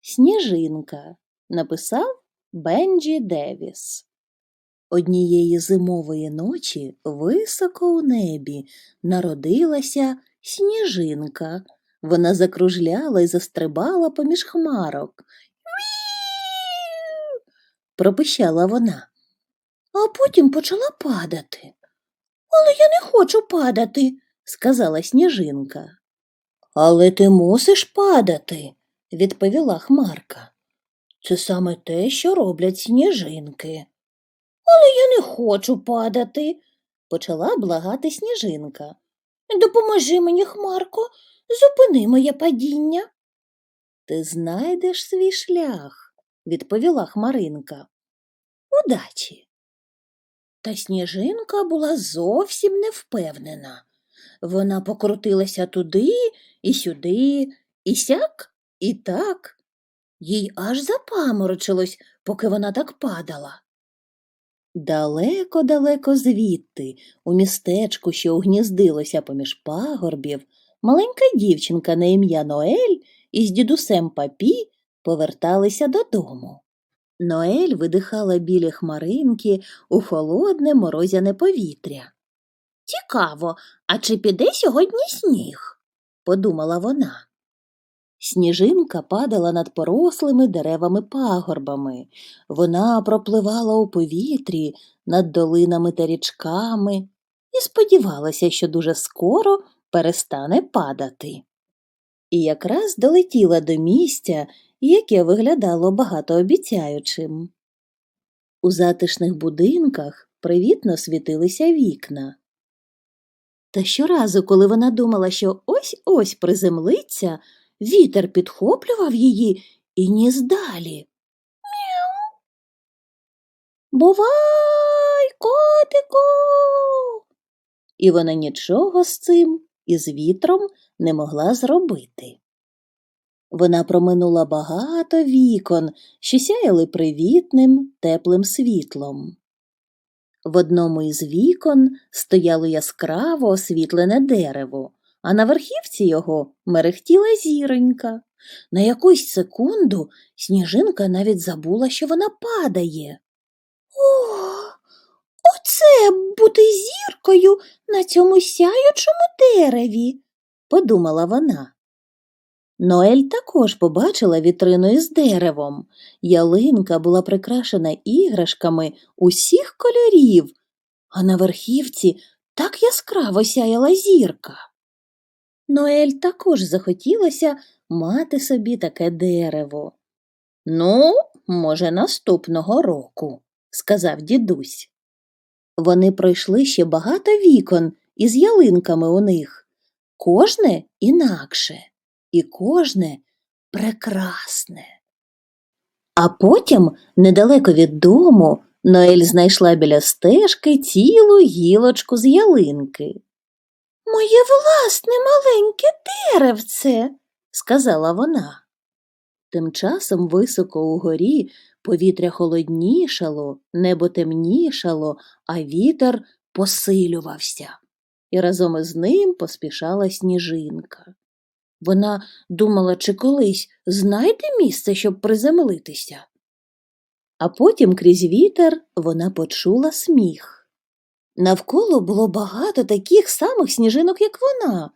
Сніжинка написав Бенджі Девіс. Однієї зимової ночі високо у небі народилася сніжинка. Вона закружляла і застрибала поміж хмарок. Пропищала вона, а потім почала падати. Але я не хочу падати, сказала сніжинка. Але ти мусиш падати, відповіла хмарка. Це саме те, що роблять сніжинки. Але я не хочу падати, почала благати сніжинка. Допоможи мені, Хмарко, зупини моє падіння. Ти знайдеш свій шлях, відповіла Хмаринка. Удачі. Та сніжинка була зовсім не впевнена. Вона покрутилася туди і сюди, і сяк, і так. Їй аж запаморочилось, поки вона так падала. Далеко-далеко звідти, у містечку, що угніздилося поміж пагорбів, маленька дівчинка на ім'я Ноель із дідусем папі поверталися додому. Ноель видихала білі хмаринки у холодне морозяне повітря. Цікаво, а чи піде сьогодні сніг? подумала вона. Сніжинка падала над порослими деревами пагорбами. Вона пропливала у повітрі над долинами та річками і сподівалася, що дуже скоро перестане падати. І якраз долетіла до місця, яке виглядало багатообіцяючим. У затишних будинках привітно світилися вікна. Та щоразу, коли вона думала, що ось ось приземлиться, вітер підхоплював її і ніс далі. Мяу. Бувай, котику. І вона нічого з цим із вітром не могла зробити. Вона проминула багато вікон, що сяяли привітним, теплим світлом. В одному із вікон стояло яскраво освітлене дерево, а на верхівці його мерехтіла зіронька. На якусь секунду сніжинка навіть забула, що вона падає. О, оце бути зіркою на цьому сяючому дереві, подумала вона. Ноель також побачила вітрину із деревом. Ялинка була прикрашена іграшками усіх кольорів, а на верхівці так яскраво сяяла зірка. Ноель також захотілося мати собі таке дерево. Ну, може, наступного року, сказав дідусь. Вони пройшли ще багато вікон із ялинками у них, кожне інакше, і кожне прекрасне. А потім, недалеко від дому, Ноель знайшла біля стежки цілу гілочку з ялинки. Моє власне маленьке деревце, сказала вона. Тим часом високо угорі повітря холоднішало, небо темнішало, а вітер посилювався, і разом із ним поспішала сніжинка. Вона думала, чи колись знайде місце, щоб приземлитися. А потім крізь вітер вона почула сміх. Навколо було багато таких самих сніжинок, як вона.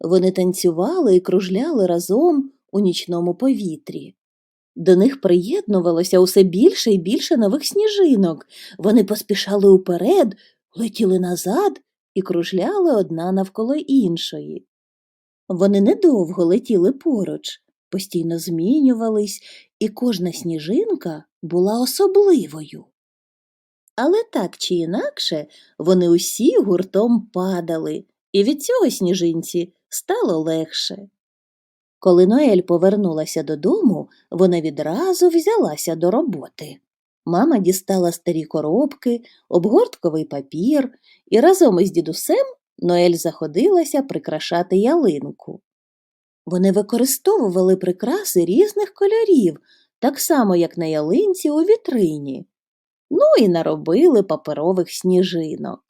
Вони танцювали і кружляли разом у нічному повітрі. До них приєднувалося усе більше і більше нових сніжинок. Вони поспішали уперед, летіли назад і кружляли одна навколо іншої. Вони недовго летіли поруч, постійно змінювались, і кожна сніжинка була особливою. Але так чи інакше вони усі гуртом падали, і від цього сніжинці стало легше. Коли Ноель повернулася додому, вона відразу взялася до роботи. Мама дістала старі коробки, обгортковий папір, і разом із дідусем Ноель заходилася прикрашати ялинку. Вони використовували прикраси різних кольорів, так само, як на ялинці у вітрині, ну і наробили паперових сніжинок.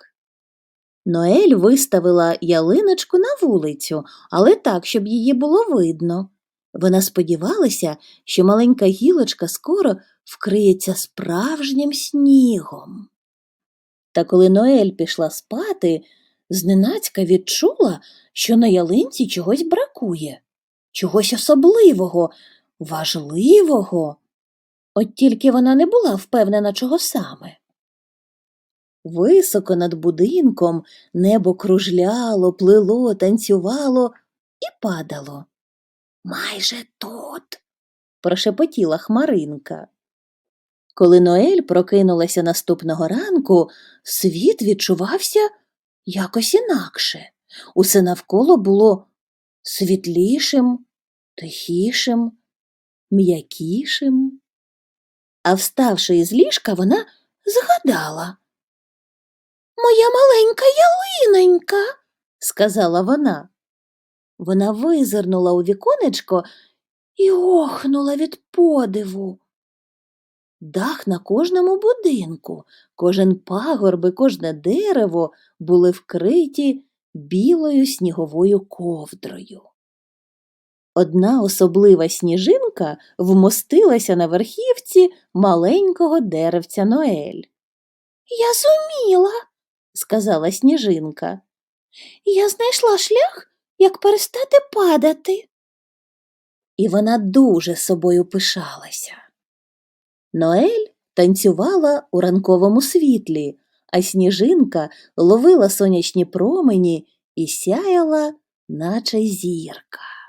Ноель виставила ялиночку на вулицю, але так, щоб її було видно. Вона сподівалася, що маленька гілочка скоро вкриється справжнім снігом. Та коли Ноель пішла спати, зненацька відчула, що на ялинці чогось бракує, чогось особливого, важливого. От тільки вона не була впевнена, чого саме. Високо над будинком небо кружляло, плило, танцювало і падало. Майже тут, прошепотіла хмаринка. Коли Ноель прокинулася наступного ранку, світ відчувався якось інакше. Усе навколо було світлішим, тихішим, м'якішим. А вставши із ліжка, вона згадала. Моя маленька ялинонька, сказала вона. Вона визирнула у віконечко і охнула від подиву. Дах на кожному будинку, кожен пагорб і кожне дерево були вкриті білою сніговою ковдрою. Одна особлива сніжинка вмостилася на верхівці маленького деревця Ноель. Я зуміла, сказала сніжинка. Я знайшла шлях, як перестати падати. І вона дуже собою пишалася. Ноель танцювала у ранковому світлі, а сніжинка ловила сонячні промені і сяяла, наче зірка.